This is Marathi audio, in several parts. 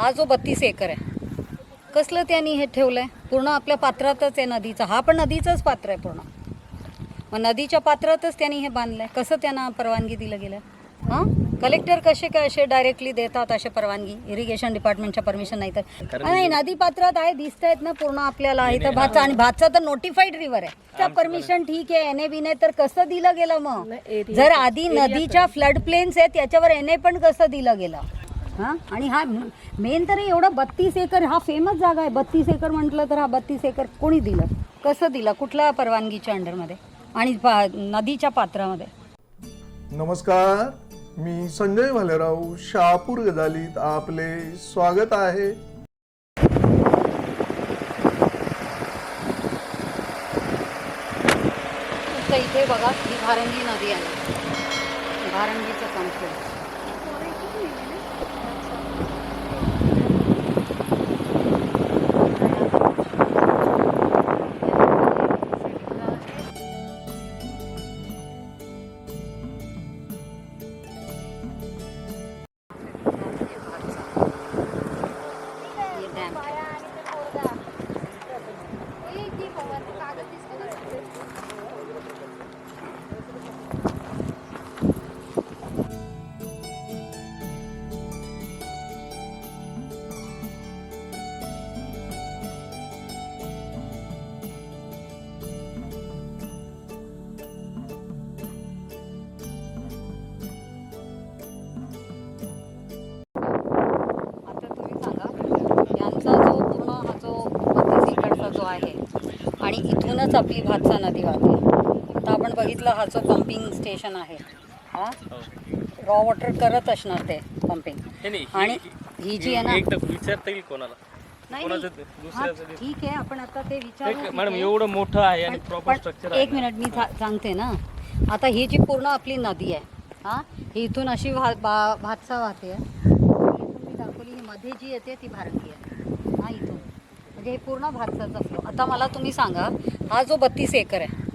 हा जो बत्तीस एकर आहे कसलं त्यांनी हे ठेवलंय? पूर्ण आपल्या पात्रातच आहे नदीचा. हा पण नदीचंच पात्र आहे पूर्ण. मग नदीच्या पात्रातच त्यांनी हे बांधलंय. कसं त्यांना परवानगी दिलं गेलं? हां? कलेक्टर कसे काय असे डायरेक्टली देतात असे परवानगी? इरिगेशन डिपार्टमेंटच्या परमिशन नाही तर. नाही नदी पात्रात आहे दिसत आहेत ना पूर्ण आपल्याला. इथं भातचा आणि भातचा तर नोटिफाईड रिव्हर आहे. त्या परमिशन ठीक आहे एन ए बी तर कसं दिलं गेलं मग? जर आधी नदीच्या फ्लड प्लेन्स आहेत त्याच्यावर एन ए पण कसं दिलं गेलं? हा? आणि हा मेन तर एवढं बत्तीस एकर हा फेमस जागा आहे. बत्तीस एकर म्हटलं तर हा बत्तीस एकर कोणी दिलं? कसं दिलं? कुठल्या परवानगीच्या अंडरमध्ये? आणि पा- नदीच्या पात्रामध्ये? नमस्कार मी संजय भालेराव शहापूर गदालीत आपले स्वागत आहे. इथे बघा ही भारंगी नदी आहे. भारंगीचं कॉन्फ्लुएन्स हे इथूनच आपली भातसा नदी वाहते. आता आपण बघितलं हा जो पंपिंग स्टेशन आहे. हा? रॉ वॉटर करत असणार ते पंपिंग आणि ही- जी आहे ना विचारता येईल कोणाला. नाही? ठीक आहे आपण आता ते विचारू मॅडम आहे. एवढं मोठं आहे आणि पण- प्रॉपर पण स्ट्रक्चर एक मिनिट मी सांगते ना. आता ही जी पूर्ण आपली नदी आहे हा ही इथून अशी भा भातसा वाहते. इथून मी दाखवली ही मध्ये जी येते ती आहे हा इथून. म्हणजे हे पूर्ण भातसाचा फ्लो आता मला तुम्ही सांगा हा जो बत्तीस एकर आहे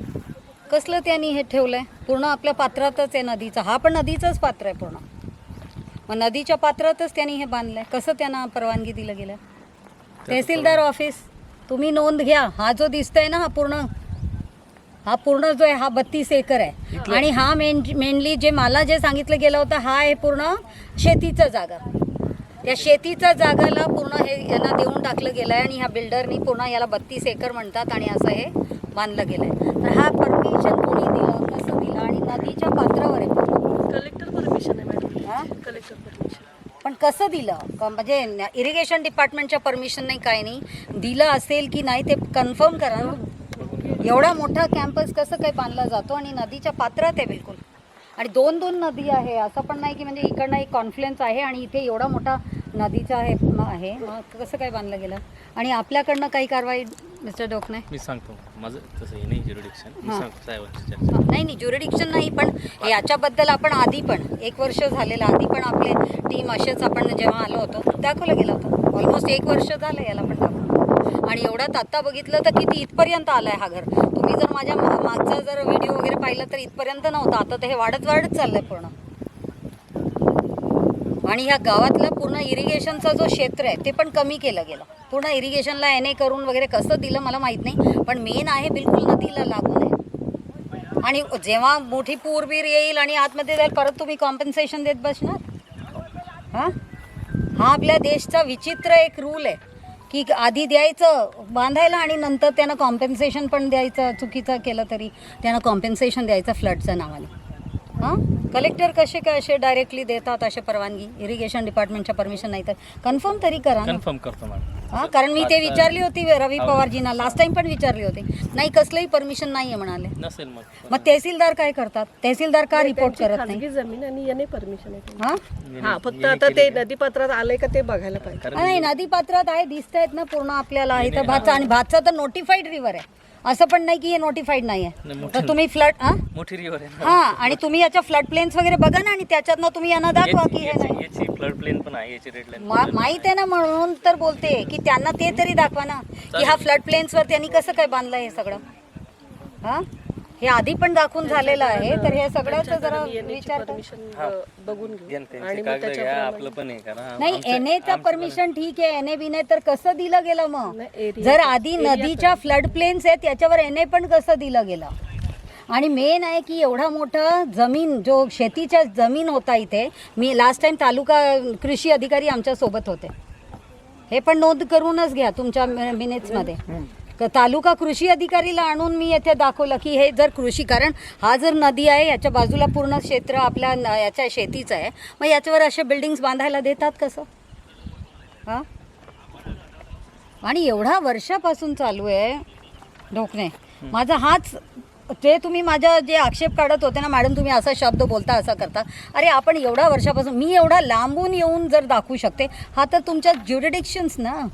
कसलं त्यांनी हे ठेवलंय? पूर्ण आपल्या पात्रातच आहे नदीचा. हा पण नदीचंच पात्र आहे पूर्ण. मग नदीच्या पात्रातच त्यांनी हे बांधलंय. कसं त्यांना परवानगी दिलं गेलं? तहसीलदार ऑफिस तुम्ही नोंद घ्या. हा जो दिसतोय ना हा पूर्ण हा पूर्ण जो आहे हा बत्तीस एकर आहे. आणि हा मेन मेनली जे मला जे सांगितलं गेलं होतं हा आहे पूर्ण शेतीचं जागा. त्या शेतीच्या जागाला पूर्ण हे यांना देऊन टाकलं गेलं आहे आणि ह्या बिल्डरनी पूर्ण याला बत्तीस एकर म्हणतात आणि असं हे बांधलं गेलं आहे तर हा परमिशन कोणी दिलं कसं दिलं आणि नदीच्या पात्रावर आहे. कलेक्टर परमिशन आहे मॅडम. हा? कलेक्टर परमिशन पण कसं दिलं? क- म्हणजे इरिगेशन डिपार्टमेंटच्या परमिशन नाही काय नाही. दिलं असेल की नाही ते कन्फर्म करा. ना एवढा मोठा कॅम्पस कसं काय बांधला जातो आणि नदीच्या पात्रात आहे बिलकुल. आणि दोन दोन नदी आहे. असं पण नाही की म्हणजे इकडनं एक कॉन्फ्लुएन्स आहे आणि इथे एवढा मोठा नदीचा आहे आहे. मग कसं काय बांधलं गेलं? आणि आपल्याकडनं काही कारवाई मिस्टर डोकणे? मी सांगतो. माझं तसं हे नाही ज्युरिडिक्शन मी हां. सांगतो साहेबांची चर्चा. नाही नाही ज्युरिडिक्शन नाही पण याच्याबद्दल आपण आधी पण एक वर्ष झालेलं आधी पण आपले टीम असेच आपण जेव्हा आलो होतो दाखवलं गेलं होतं. ऑलमोस्ट एक वर्ष झालं याला पण दाखवलं. आणि एवढ्यात आत्ता बघितलं तर किती इथपर्यंत आलं आहे हा घर. तुम्ही जर माझ्या मा- मागचा जर व्हिडिओ वगैरे पाहिला तर इथपर्यंत नव्हता. आता तर हे वाढत वाढत चाललंय पूर्ण. आणि ह्या गावातलं पूर्ण इरिगेशनचा जो क्षेत्र आहे ते पण कमी केलं गेलं. पूर्ण इरिगेशनला एन ए करून वगैरे कसं दिलं मला माहीत नाही पण मेन आहे बिलकुल नदीला लागून आहे. आणि जेव्हा मोठी पूर बीर येईल आणि आतमध्ये जाईल परत तुम्ही कॉम्पन्सेशन देत बसणार? हां? हा आपल्या देशचा विचित्र एक रूल आहे की आधी द्यायचं बांधायला आणि नंतर त्यांना कॉम्पेन्सेशन पण द्यायचं चुकीचं केलं तरी त्यांना कॉम्पेन्सेशन द्यायचं फ्लडच्या नावाने. हां? कलेक्टर कसे काय असे डायरेक्टली देतात असे परवानगी? इरिगेशन डिपार्टमेंटच्या परमिशन नाही तर. कन्फर्म तरी करा ना. कन्फर्म करतो मॅडम. हा कारण मी ते विचारली होती रवी पवारजींना. लास्ट टाइम पण विचारली होती. नाही कसलंही परमिशन नाहीये म्हणाले. नसेल मग. मग तहसीलदार काय करतात? तहसीलदार का रिपोर्ट करत नाही? खाजगी जमीन आणि याने परमिशन आहे. हा? हा फक्त आता ते नदीपात्रात आलंय का ते बघायला पाहिजे. नाही नदीपात्रात आहे दिसत आहेत ना पूर्ण आपल्याला. इथं भातचा आणि भातचा तर नोटिफाईड रिव्हर आहे. असं पण नाही की हे नोटिफाईड नाही आहे तर तुम्ही फ्लड हा? मोठी रिव्हर आहे हा आणि तुम्ही याच्या फ्लड प्लेन्स वगैरे बघा ना आणि त्याच्यातनं तुम्ही यांना दाखवा की हे नाही. याची फ्लड प्लेन पण आहे याची रेड लाईन मा- माहीत आहे. ना म्हणून तर बोलते की त्यांना ते तरी दाखवा ना की हा फ्लड प्लेन्सवर त्यांनी कसं काय बांधलं हे सगळं? हा? हे आधी पण दाखवून झालेलं आहे तर हे सगळ्याच जरा विचार बघून घेऊ. आणि त्यांचे मग कागद घ्या त्याच्याप्रमाणे आपलं पण आहे करा नाही एन एचा परमिशन ठीक आहे एन ए बिने तर कसं दिलं गेलं मग? जर आधी नदीच्या फ्लड प्लेन्स आहेत त्याच्यावर एन ए पण कसं दिलं गेलं? आणि मेन आहे की एवढा मोठा जमीन जो शेतीच्या जमीन होता इथे मी लास्ट टाइम तालुका कृषी अधिकारी आमच्यासोबत होते. हे पण नोंद करूनच घ्या तुमच्या मिनिट्समध्ये तर तालुका कृषी अधिकारीला आणून मी येथे दाखवलं की हे जर कृषी कारण हा जर नदी आहे याच्या बाजूला पूर्ण क्षेत्र आपल्या न- याच्या शेतीचं आहे. मग याच्यावर असे बिल्डिंग्स बांधायला देतात कसं? हां? आणि एवढा वर्षापासून चालू आहे ढोकणे. माझा हाच ते तुम्ही माझ्या जे आक्षेप काढत होते ना मॅडम तुम्ही असा शब्द बोलता असा करता. अरे आपण एवढा वर्षापासून मी एवढा लांबून येऊन जर दाखवू शकते हा तर तुमच्या ज्युरिडिक्शन्स ना.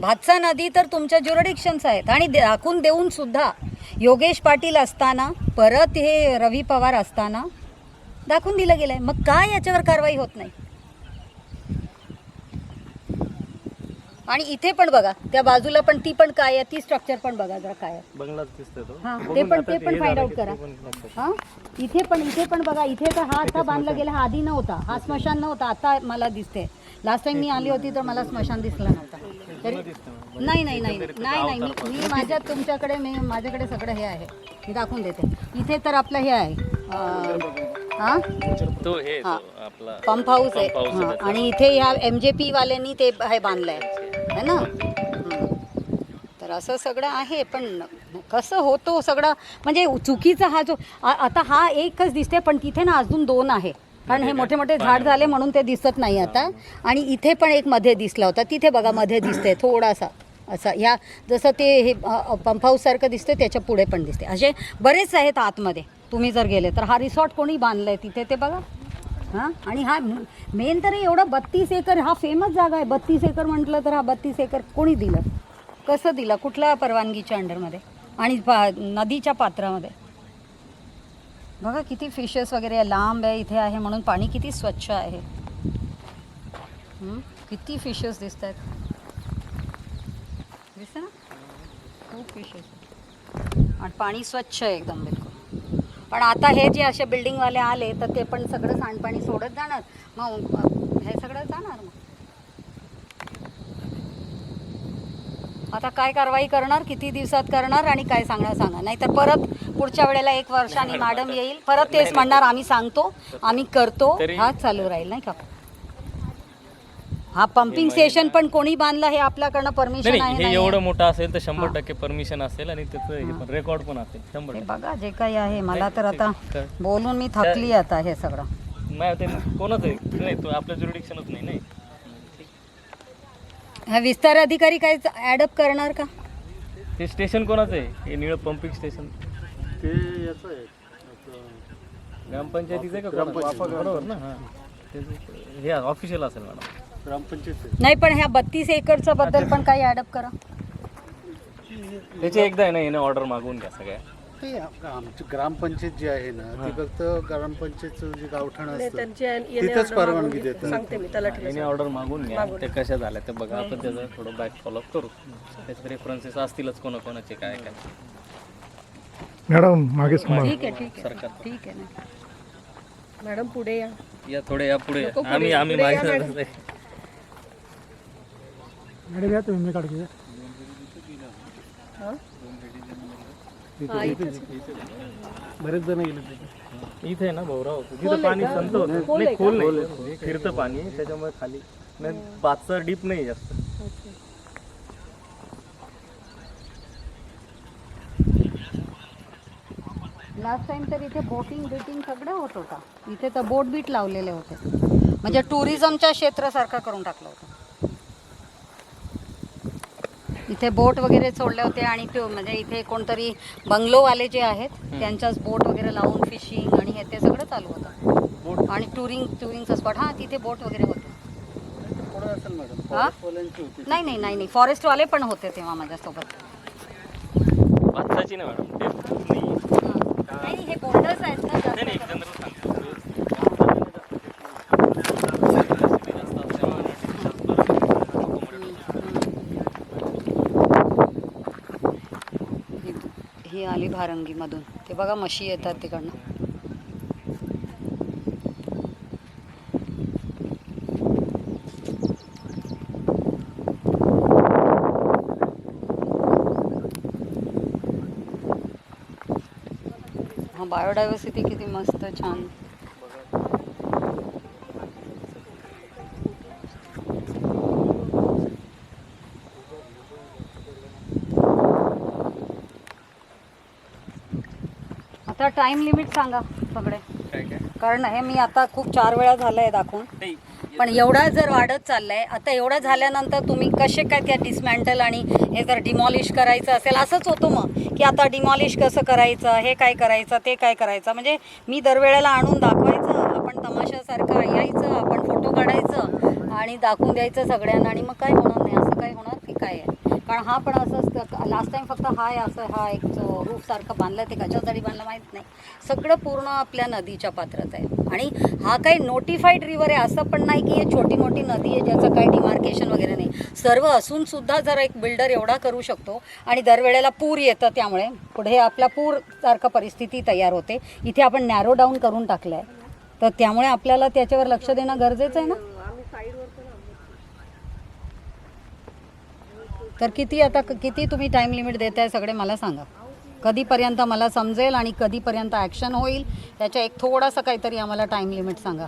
भातसा नदी तर तुमच्या ज्युरडिक्शन्स आहेत. आणि दाखवून देऊन सुद्धा योगेश पाटील असताना परत हे रवी पवार असताना दाखवून दिलं गेलं आहे मग काय याच्यावर कारवाई होत नाही? आणि इथे पण बघा त्या बाजूला पण ती पण काय आहे ती स्ट्रक्चर पण बघा जरा काय आहे. बंगलाच दिसतोय तो. हा ते पण ते पण फाइंड आउट करा. हा इथे पण इथे पण बघा इथे तर हा आता बांधला गेला हा आधी नव्हता हा स्मशान नव्हता आता मला दिसते लास्ट टाइम मी आली होती तर मला स्मशान दिसला नव्हता. तरी नाही नाही नाही नाही नाही. मी मी माझ्या तुमच्याकडे मी माझ्याकडे सगळं हे आहे. मी दाखवून देते. इथे तर आपलं हे आहे. अं, हा? तो हे. तो आपला पंप हाऊस आहे. पंप हाऊस आहे हा, आणि इथे ह्या एम जे पी वाल्यांनी ते हे बांधलंय. है ना? हम्म. तर असं सगळं आहे पण कसं होतो सगळं? म्हणजे चुकीचा हा जो आ- आता हा एकच दिसते पण तिथे ना अजून दोन आहे. कारण हे मोठे मोठे झाड झाले म्हणून ते दिसत नाही आता. आणि इथे पण एक मध्ये दिसला होता. तिथे बघा मध्ये दिसते थोडासा. असं ह्या जसं ते हे पंप हाऊससारखं दिसते त्याच्या पुढे पण दिसते असे बरेच आहेत आतमध्ये. तुम्ही जर गेले तर हा रिसॉर्ट कोणी बांधलाय तिथे ते बघा. हां? आणि हा मेन तर एवढं बत्तीस एकर हा फेमस जागा आहे. बत्तीस एकर म्हटलं तर हा बत्तीस एकर कोणी दिलं? कसं दिलं? कुठल्या परवानगीच्या अंडरमध्ये? आणि पा नदीच्या पात्रामध्ये? बघा किती फिशेस वगैरे लांब आहे इथे आहे म्हणून पाणी किती स्वच्छ आहे. किती फिशेस दिसत आहेत दिसतं ना? खूप फिशेस आणि पाणी स्वच्छ आहे एकदम बिलकुल. पण आता हे जे असे बिल्डिंगवाले आले तर ते पण सगळं सांडपाणी सोडत जाणार. मग हे सगळं जाणार मग. आता काय कारवाई करणार किती दिवसात करणार आणि काय सांगणार सांगा. नाहीतर परत पुढच्या वेळेला एक वर्षाने मॅडम येईल. परत तेच म्हणणार आम्ही सांगतो आम्ही करतो. हा चालू राहील नाही का? हा पंपिंग स्टेशन पण कोणी बांधलं हे आपल्याकडनं परमिशन नाही आहे हे एवढं? मोठं असेल तर शंभर टक्के परमिशन असेल आणि त्याचं रेकॉर्ड पण असेल शंभर हे बघा जे काही आहे मला तर आता? बोलून मी थकली आता हे सगळं. नाही ते कोणाच आहे? नाही तो आपलं जुरिडिक्शनच नाही नाही. हा विस्तार अधिकारी काय ऍडअप करणार का? ते स्टेशन कोणाचं आहे? हे निळं पंपिंग स्टेशन ते याचं आहे. ग्रामपंचायतीचं आहे का कोणाचं? बरोबर ना हां. ते- हे ऑफिशियल असेल मॅडम. ग्रामपंचायत. नाही पण ह्या बत्तीस एकरचं बद्दल पण काही ऍडअप करा. त्याची एकदा आहे ना येणं ऑर्डर मागवून घ्या सगळ्या. आमची ग्रामपंचायत जी आहे ना ती फक्त ग्रामपंचायतचं जे गावठाण असतं त्यांची येणे तिथंच परवानगी मागून घे. देतात. सांगते मी त्याला येणे ऑर्डर मागून घ्या. ते कशा झाल्या ते बघा. आपण त्याचं थोडं बॅक फॉलोअप करू. त्याचे रेफरन्सेस असतीलच कोणाकोणाचे काय काय. मॅडम मागे ठीक आहे ठीक आहे. सरकार. ठीक आहे ना. मॅडम पुढे या. या थोडे या पुढे आम्ही आम्ही पुढे या मागे मॅडम. हा, इथेच. बरेच जण गेले इथे आहे ना भाऊराव. तिथं पाणी संत होतं. नाही खोल नाही. फिरतं पाणी त्याच्यामुळे खाली. नाही पाचचं डीप नाही जास्त. लास्ट टाइम तर इथे बोटिंग बिटिंग सगळं होत होता. इथे तर बोट बीट लावलेले होते. म्हणजे टुरिझमच्या क्षेत्रासारखं करून टाकलं होतं. इथे बोट वगैरे सोडले होते आणि ते म्हणजे इथे कोणतरी बंगलोवाले जे आहेत त्यांच्याच बोट वगैरे लावून फिशिंग आणि हे ते सगळं चालू होतं. आणि टुरिंग टुरिंगचं स्पॉट हां तिथे बोट वगैरे होते. पुढे असेल मॅडम? हा? फॉरेस्टवाल्यांची होती. नाही नाही नाही नाही. फॉरेस्टवाले पण होते तेव्हा माझ्यासोबत. मॅडम. नाही. हे बोल्डर्स आहेत ना नाही नाही जास्त जनरल ही- ही आली भारंगीमधून. ते बघा म्हशी येतात तिकडनं. बायोडायव्हर्सिटी किती मस्त छान. आता टाइम लिमिट सांगा सगळे. काय काय? कारण हे मी आता खूप चार वेळा झालंय दाखवून. नाही पण एवढा जर वाढत चाललंय आता एवढं झाल्यानंतर तुम्ही कसे काय त्या डिसमॅन्टल आणि हे जर डिमॉलिश करायचं असेल असंच होतं मग. की आता डिमॉलिश कसं करायचं हे काय करायचं ते काय करायचं? म्हणजे मी दरवेळेला आणून दाखवायचं आपण तमाशासारखं यायचं आपण फोटो काढायचं आणि दाखवून द्यायचं सगळ्यांना आणि मग काय होणार नाही असं काय होणार की काय आहे? कारण हा पण असं लास्ट टाइम फक्त हा आहे असं हा एक रूफ सारखं बांधला ते कशासाठी बांधलं माहीत नाही. सगळं पूर्ण आपल्या नदीच्या पात्रात आहे. आणि हा काही नोटिफाईड रिव्हर आहे असं पण नाही की हे छोटी मोठी नदी आहे ज्याचं काही डिमार्केशन वगैरे नाही. सर्व असून सुद्धा जर एक बिल्डर एवढा करू शकतो. आणि दरवेळेला पूर येतं त्यामुळे. पुढे आपला पूरसारखं परिस्थिती तयार होते. इथे आपण नॅरो डाऊन करून टाकलं आहे तर त्यामुळे आपल्याला त्याच्यावर लक्ष देणं गरजेचं आहे ना? तर किती आता किती तुम्ही टाईम लिमिट देत आहे सगळे मला सांगा. कधीपर्यंत मला समजेल आणि कधीपर्यंत ॲक्शन होईल त्याच्या एक थोडासा काहीतरी आम्हाला टाईम लिमिट सांगा.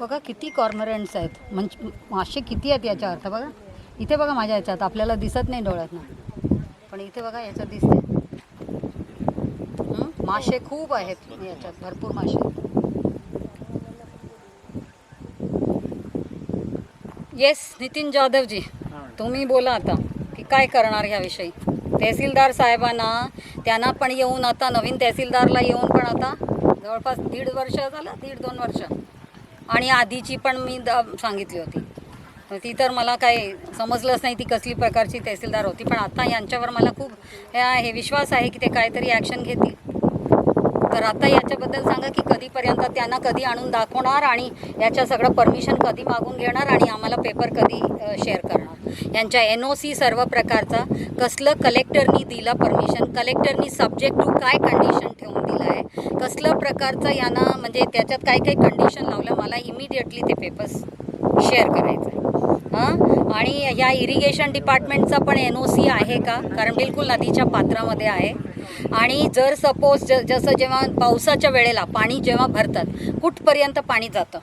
बघा किती कॉर्नरंट्स आहेत. म्हणजे मासे किती आहेत याच्या अर्थ बघा. इथे बघा माझ्या याच्यात आपल्याला दिसत नाही डोळ्यात ना. पण इथे बघा याच्यात दिसते मासे खूप आहेत याच्यात भरपूर मासे. आहेत येस नितीन जाधवजी. तुम्ही बोला आता की काय करणार ह्याविषयी? तहसीलदार साहेबांना त्यांना पण येऊन आता नवीन तहसीलदारला येऊन पण आता जवळपास दीड वर्ष झालं दीड दोन वर्ष. आणि आधीची पण मी द सांगितली होती. ती तर मला काही समजलंच नाही ती कसली प्रकारची तहसीलदार होती. पण आता यांच्यावर मला खूप हे आहे विश्वास आहे की ते काहीतरी ॲक्शन घेतील. तर आता याच्याबद्दल सांगा की कधीपर्यंत त्यांना कधी आणून दाखवणार आणि याच्या सगळं परमिशन कधी मागून घेणार आणि आम्हाला पेपर कधी शेअर करणार? यांच्या एन ओ सी सर्व प्रकारचा कसलं कलेक्टरनी दिलं परमिशन कलेक्टरनी सब्जेक्ट टू काय कंडिशन ठेवून दिलं आहे कसलं प्रकारचं यांना म्हणजे त्याच्यात काय काय कंडिशन लावलं? मला इमिडिएटली ते पेपर्स शेअर करायचं आहे हां? आणि या इरिगेशन डिपार्टमेंटचा पण एन ओ सी आहे का? कारण बिलकुल नदीच्या पात्रामध्ये आहे. आणि जर सपोज ज जसं जेव्हा पावसाच्या वेळेला पाणी जेव्हा भरतात कुठपर्यंत पाणी जातं?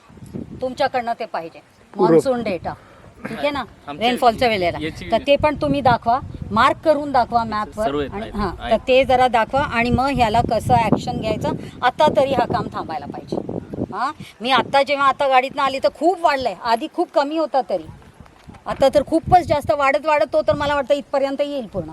तुमच्याकडनं ते पाहिजे. मान्सून डेटा ठीक आहे ना? रेनफॉलच्या वेळेला. तर ते पण तुम्ही दाखवा. मार्क करून दाखवा मॅपवर आणि हां. तर ते जरा दाखवा. आणि मग ह्याला कसं ॲक्शन घ्यायचं? आता तरी हा काम थांबायला पाहिजे. हां? मी आत्ता जेव्हा आता गाडीतनं आली तर खूप वाढलं आहे आधी खूप कमी होता तरी. आता तर खूपच जास्त वाढत वाढत तो तर मला वाटतं इथपर्यंत येईल पूर्ण.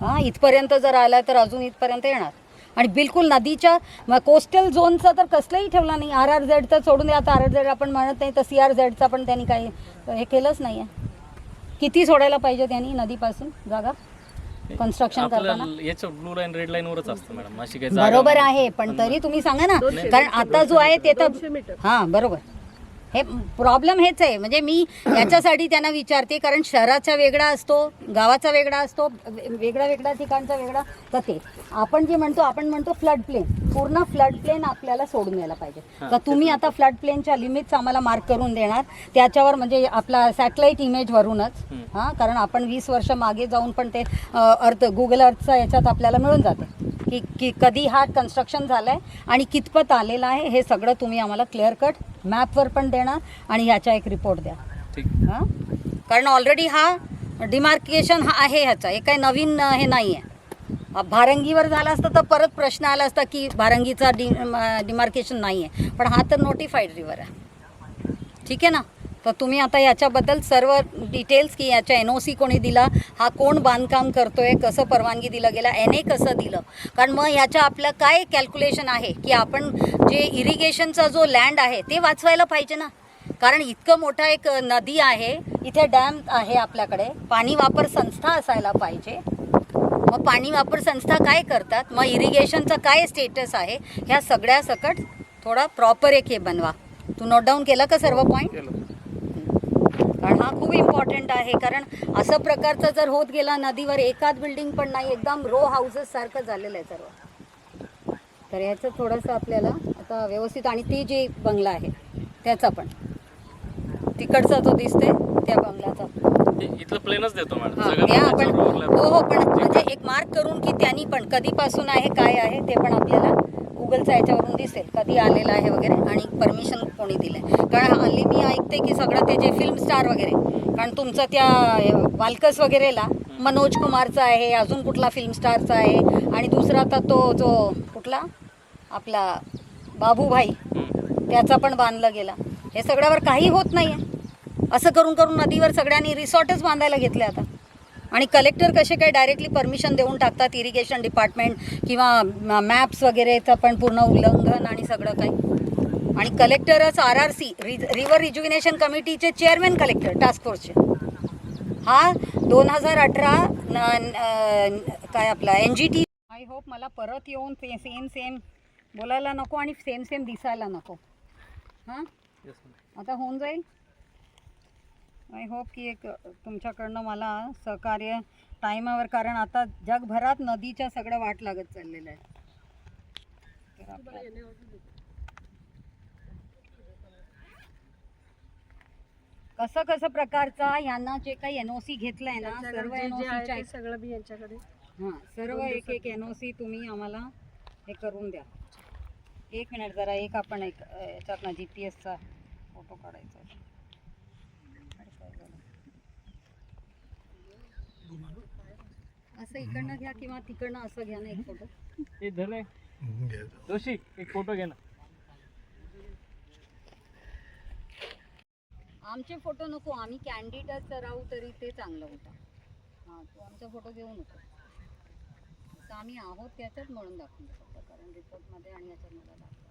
हां इथपर्यंत जर आला तर अजून इथपर्यंत येणार. आणि बिलकुल नदीच्या कोस्टल झोनचा तर कसलंही ठेवला नाही. आर आर झेडचं सोडून द्या आता आर आर झेड आपण म्हणत नाही तर सी आर झेडचा पण त्यांनी काही हे केलंच नाही आहे किती सोडायला पाहिजे त्यांनी नदीपासून? जागा? कन्स्ट्रक्शन करताना? आपलं याच्या ब्लू लाईन रेड लाईन वरच असतं मॅडम अशी काही जागा बरोबर. आहे पण तरी तुम्ही सांगा ना. कारण आता जो आहे ते तर हां बरोबर. हे प्रॉब्लेम हेच आहे. म्हणजे मी याच्यासाठी त्यांना विचारते कारण शहराचा वेगळा असतो गावाचा वेगळा असतो वेगळा वेगळा ठिकाणचा वेगळा. तर ते आपण जे म्हणतो आपण म्हणतो फ्लड प्लेन पूर्ण फ्लड प्लेन आपल्याला सोडून यायला पाहिजे. तर तुम्ही आता फ्लड प्लेनच्या लिमिट्स आम्हाला मार्क करून देणार. त्याच्यावर म्हणजे आपला सॅटेलाईट इमेजवरूनच हां कारण आपण वीस वर्ष मागे जाऊन पण ते अर्थ गुगल अर्थचा याच्यात आपल्याला मिळून जाते. की की कधी हा कन्स्ट्रक्शन झालं आहे आणि कितपत आलेलं आहे हे सगळं तुम्ही आम्हाला क्लिअर कट मॅपवर पण देणार आणि ह्याचा एक रिपोर्ट द्या. ठीक. हां? कारण ऑलरेडी हा डिमार्केशन हा आहे ह्याचा. हे काही नवीन हे नाही आहे भारंगीवर झाला असतं तर परत प्रश्न आला असता की भारंगीचा डि डिमार्केशन नाही आहे पण हा तर नोटिफाईड रिव्हर आहे. ठीक आहे ना? तर तुम्ही आता याच्याबद्दल सर्व डिटेल्स की याच्या एन ओ सी कोणी दिला हा कोण बांधकाम करतो आहे कसं परवानगी दिलं गेलं एन ए कसं दिलं? कारण मग याच्या आपलं काय कॅल्क्युलेशन आहे की आपण जे इरिगेशनचा जो लँड आहे ते वाचवायला पाहिजे ना? कारण इतकं मोठा एक नदी आहे इथे डॅम आहे आपल्याकडे पाणी वापर संस्था असायला पाहिजे. मग पाणी वापर संस्था काय करतात? मग इरिगेशनचा काय स्टेटस आहे? ह्या सगळ्या सकट थोडा प्रॉपर एक हे बनवा. तू नोट डाऊन केलं का सर्व पॉईंट कारण हा खूप इम्पॉर्टंट आहे. कारण असं प्रकारचं जर होत गेला नदीवर एकाच बिल्डिंग पण नाही एकदम रो हाऊसेस सारखं झालेलं आहे सर्व. तर याचं थोडंसं आपल्याला आता व्यवस्थित आणि ती जी बंगला आहे त्याचा पण. तिकडचा जो दिसते त्या इथलं प्लेनच देतो हा, त्या आपण. हो हो पण म्हणजे एक मार्क करून की त्यांनी पण कधीपासून आहे काय आहे ते पण आपल्याला गुगलच्या याच्यावरून दिसेल कधी आलेलं आहे वगैरे आणि परमिशन कोणी दिलंय. कारण हल्ली मी ऐकते की सगळं ते जे फिल्म स्टार वगैरे कारण तुमचं त्या वालकस वगैरेला मनोज कुमारचा आहे अजून कुठला फिल्म स्टारचा आहे आणि दुसरा आता तो जो कुठला? आपला बाबूभाई त्याचा पण बांधला गेला. हे सगळ्यावर काही होत नाही आहे असं करून करून नदीवर सगळ्यांनी रिसॉर्टच बांधायला घेतले आता. आणि कलेक्टर कसे काय डायरेक्टली परमिशन देऊन टाकतात इरिगेशन डिपार्टमेंट किंवा मॅप्स वगैरेचं पण पूर्ण उल्लंघन आणि सगळं काही? आणि कलेक्टरच R R C river rejuvenation कमिटीचे चेअरमॅन कलेक्टर टास्क फोर्सचे हा दोन हजार अठरा काय आपला N G T I hope मला परत येऊन सेम सेम बोलायला नको आणि सेम सेम दिसायला नको. हां. आता होऊन जाईल? आय होप की एक तुमच्याकडनं मला सहकार्य टायमावर कारण आता जगभरात नदीच्या सगळं वाट लागत चाललेलं आहे. कसं कसं प्रकारचा यांना जे काही एन ओ सी घेतलंय ना सर्व एन ओ जे आहे सीच्या ते सगळं मी यांच्याकडे हां सर्व एक एक एन ओ सी तुम्ही आम्हाला हे करून द्या. एक मिनिट जरा एक आपण एक अ, याच्यातनं जी पी एसचा फोटो काढायचा आहे. काय झालं? असं इकडनं घ्या किंवा तिकडनं असं घ्या ना एक फोटो. ए धने जोशी एक फोटो घे ना. आमचे फोटो नको आम्ही कॅन्डिडेट राहू तरी ते चांगलं होतं. हां तू आमचा फोटो घेऊ नको. असं आम्ही आहोत त्याच्यात म्हणून दाखवून फक्त कारण रिपोर्टमध्ये आणि याच्यात मला दाखवा